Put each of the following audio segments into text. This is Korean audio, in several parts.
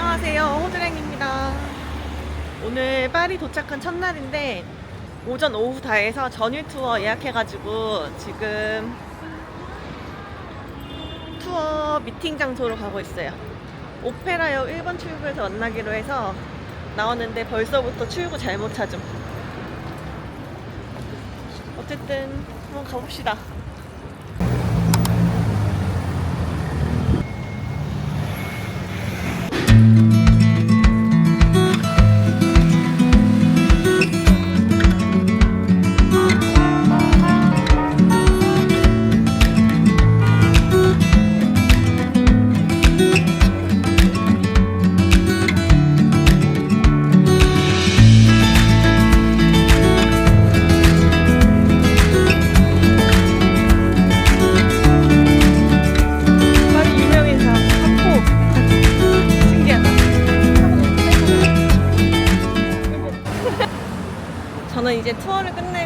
안녕하세요. 호드랭입니다. 오늘 파리 도착한 첫날인데 오전 오후 다 해서 전일 투어 예약해가지고 지금 투어 미팅 장소로 가고 있어요. 오페라역 1번 출구에서 만나기로 해서 나왔는데 벌써부터 출구 잘못 찾음. 어쨌든 한번 가봅시다. 파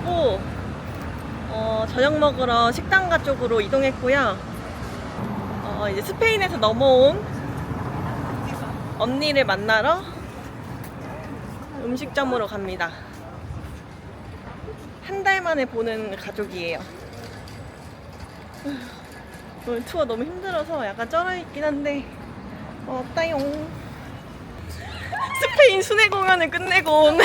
끝내고 어, 저녁 먹으러 식당가 쪽으로 이동했고요. 어, 이제 스페인에서 넘어온 언니를 만나러 음식점으로 갑니다. 한 달 만에 보는 가족이에요. 오늘 투어 너무 힘들어서 약간 쩔어 있긴 한데 어, 따용. 스페인 순회 공연을 끝내고 온.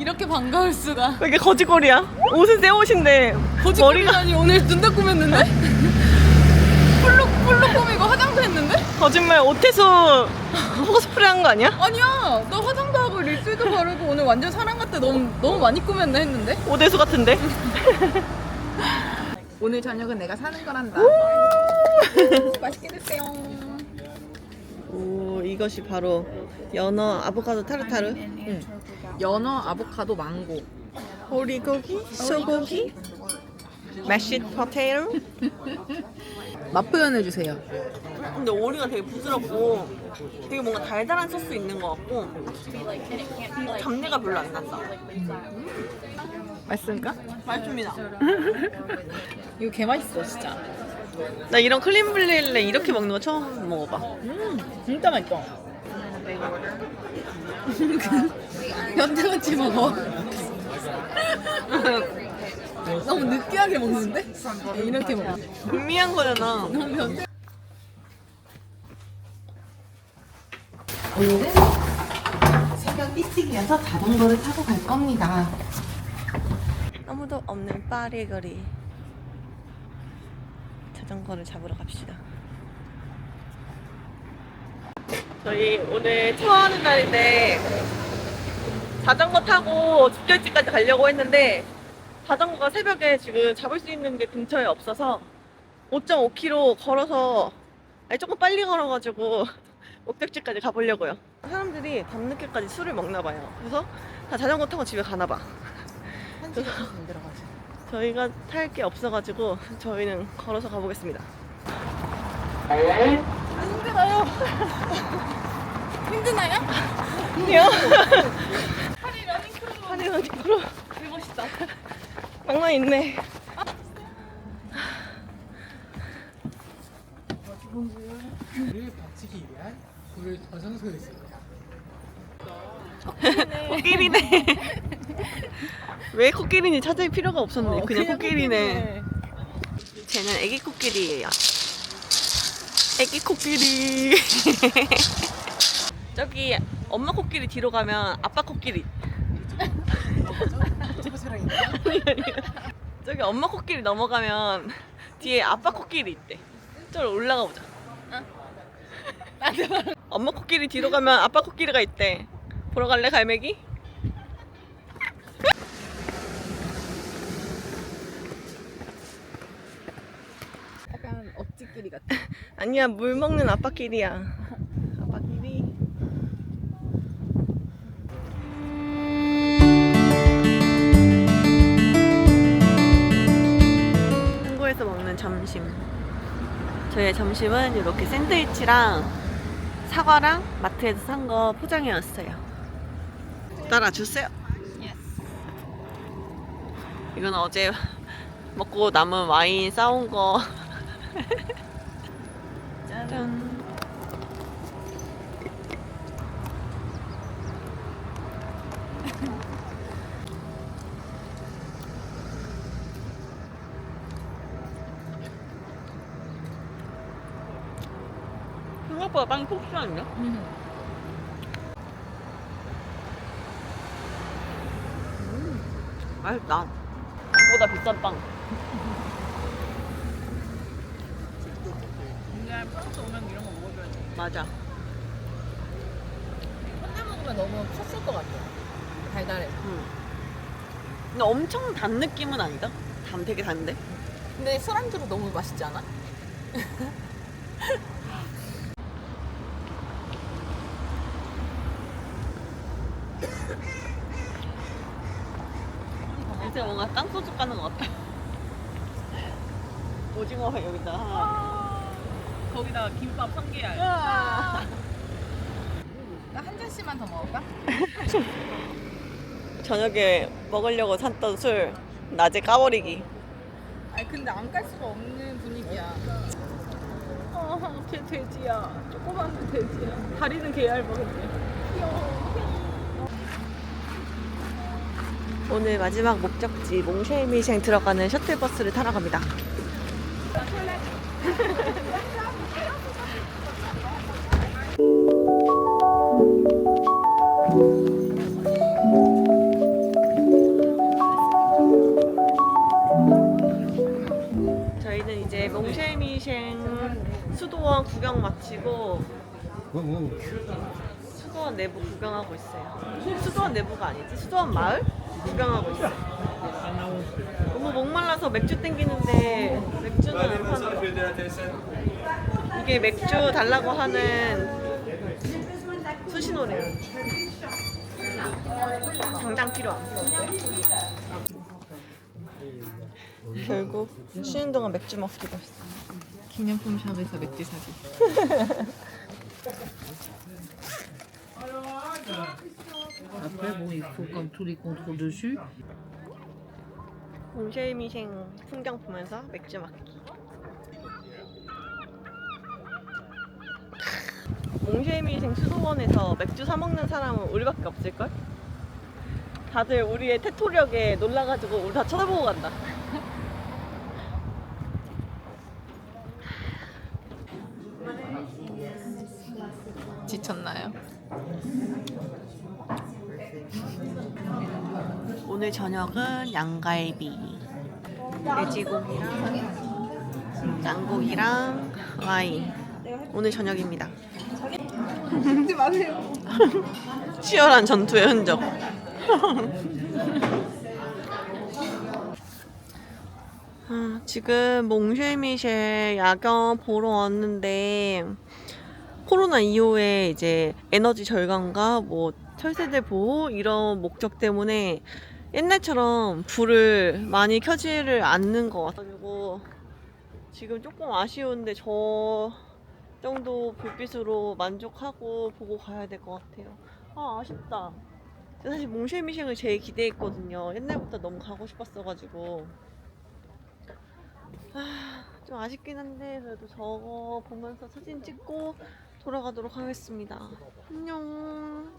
이렇게 반가울 수가. 왜 이렇게 거지거리야? 옷은 새 옷인데 거짓말이라니 오늘 눈다 꾸몄는데? 풀로 풀로 꾸미고 화장도 했는데? 거짓말 오태수 코스프레 한 거 아니야? 아니야. 너 화장도 하고 립스도 바르고 오늘 완전 사람 같아. 너무 너무 많이 꾸몄네 했는데? 오대수 같은데? 오늘 저녁은 내가 사는 거란다. 맛있게 드세요. 오 이것이 바로 연어 아보카도 타르타르 응. 연어, 아보카도, 망고. 오리고기, 소고기, 매쉬드 포테이토 맛 표현해 주세요. 근데 오리가 되게 부드럽고 되게 뭔가 달달한 소스 있는 것 같고 잡내가 별로 안 났어 맛있습니까? 맛있습니다 이거 개 맛있어 진짜. 나 이런 클린 블레일레 이렇게 먹는 거 처음 먹어봐 음, 진짜 맛있어. 현대같이 먹어. 너무 느끼하게 먹는데? 이렇게 먹어. 음미한 거잖아 너무. 오늘은 새벽 일찍이어서 자전거를 타고 갈 겁니다. 아무도 없는 파리 거리. 자전거를 잡으러 갑시다. 저희 오늘 투어하는 날인데 자전거 타고 집결지까지 가려고 했는데 자전거가 새벽에 지금 잡을 수 있는 게 근처에 없어서 5.5km 걸어서 아니 조금 빨리 걸어가지고 목적지까지 가보려고요. 사람들이 밤늦게까지 술을 먹나 봐요. 그래서 다 자전거 타고 집에 가나 봐. 저희가 탈 게 없어가지고 저희는 걸어서 가보겠습니다. 힘드나요? 힘드나요? 아니요. 파리 러닝 크루. 파리 러닝 크루. 되게 멋있다. 장난 있네. 를 바치기 위한 불 저장소에 있습니다. 코끼리네. 왜 코끼리인지 찾을 필요가 없었네. 그냥 코끼리네. 쟤는 애기 코끼리예요. 애기 코끼리. 저기 엄마 코끼리 뒤로 가면 아빠 코끼리. 저기 엄마 코끼리 넘어가면 뒤에 아빠 코끼리 있대. 저로 올라가 보자. 엄마 코끼리 뒤로 가면 아빠 코끼리가 있대. 보러 갈래 갈매기? 약간 같아. 아니야 물 먹는 아빠끼리야. 아빠끼리. 한국에서 먹는 점심. 저희의 점심은 이렇게 샌드위치랑 사과랑 마트에서 산 거 포장해 왔어요. 따라 주세요. 이건 어제 먹고 남은 와인 싸온 거. 짠. 생각보다 빵이 폭신 아니야? 음. 음, 맛있다. 보다 비싼 빵. 프랑스 오면 이런 거 먹어줘야지. 맞아. 혼자 먹으면 너무 컸을 것 같아. 달달해. 응. 근데 엄청 단 느낌은 아니다. 단 되게 단데. 근데 술안주로 너무 맛있지 않아? 요새 뭔가 땅소주 까는 것 같다. 오징어 여기다 하나. 거기다가 김밥 3개알. 우와. 나한 잔씩만 더 먹을까? 저녁에 먹으려고 샀던 술 낮에 까버리기. 아니 근데 안 깔 수가 없는 분위기야. 아, 쟤 돼지야. 조그만 돼지야. 다리는 개 얇아 근데. 오늘 마지막 목적지 몽쉐미셴 들어가는 셔틀버스를 타러 갑니다. 저희는 이제 몽쉐미셴 수도원 구경 마치고 수도원 내부 구경하고 있어요. 수도원 내부가 아니지? 수도원 마을 구경하고 있어요. 너무 목말라서 맥주 땡기는데 맥주는 안 파나? 이게 맥주 달라고 하는 수신호래요. 당장 필요함. 결국 쉬는 동안 맥주 먹기로 했어. 기념품 샵에서 맥주 사기. Après, bon, il faut comme tous les contrôles dessus. 몽쉐미생 풍경 보면서 맥주 먹기. 몽쉐미생 수도원에서 맥주 사 먹는 사람은 우리밖에 없을걸? 다들 우리의 테토력에 놀라가지고 우리 다 쳐다보고 간다. 지쳤나요? 오늘 저녁은 양갈비, 돼지고기랑 양고기랑 와인. 오늘 저녁입니다. 하지 마세요. 치열한 전투의 흔적. 아, 지금 몽쉐미쉐 야경 보러 왔는데 코로나 이후에 이제 에너지 절감과 뭐 철새들 보호 이런 목적 때문에 옛날처럼 불을 많이 켜지를 않는 것 같아가지고 지금 조금 아쉬운데 저 정도 불빛으로 만족하고 보고 가야 될 것 같아요. 아 아쉽다. 사실 몽쉐미셴을 제일 기대했거든요. 옛날부터 너무 가고 싶었어가지고. 아, 좀 아쉽긴 한데 그래도 저거 보면서 사진 찍고 돌아가도록 하겠습니다. 안녕.